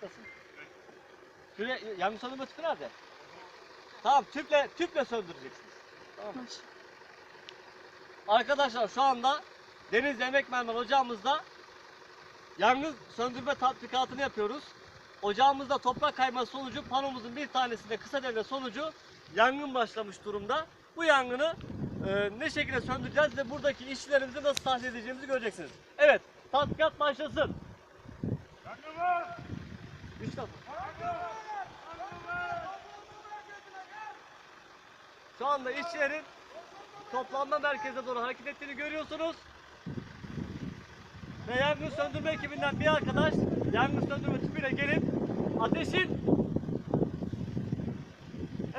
patlasın. Şuraya yangın söndürme tüpü nerede? Tamam tüple tüple söndüreceksiniz. Tamam? Arkadaşlar şu anda Deniz Yemek Mermer ocağımızda yangın söndürme tatbikatını yapıyoruz. Ocağımızda toprak kayması sonucu panomuzun bir tanesinde kısa devre sonucu yangın başlamış durumda. Bu yangını e, ne şekilde söndüreceğiz ve buradaki işçilerimizi nasıl tahliye edeceğimizi göreceksiniz. Evet, tatbikat başlasın. İşte Şu anda işçilerin toplanma merkezine doğru hareket ettiğini görüyorsunuz. Ve yangın söndürme ekibinden bir arkadaş yangın söndürme tüpüyle gelip ateşin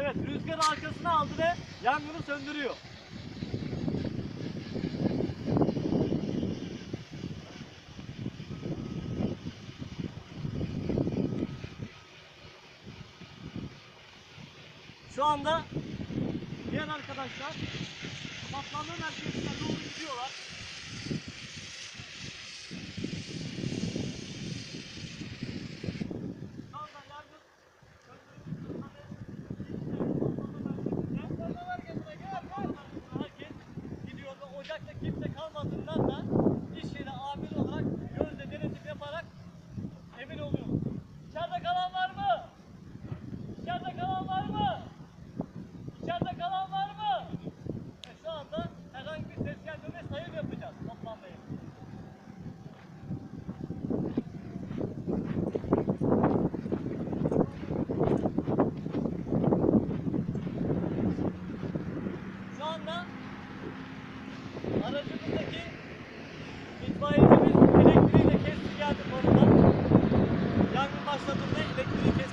Evet rüzgarı arkasına aldı ve yangını söndürüyor. Şu anda diğer arkadaşlar patlanma merkezine doğru gidiyorlar. Aracımızdaki itfaiyecimiz elektriği de kesti geldi konudan. Yangın başladığında elektriği kesti.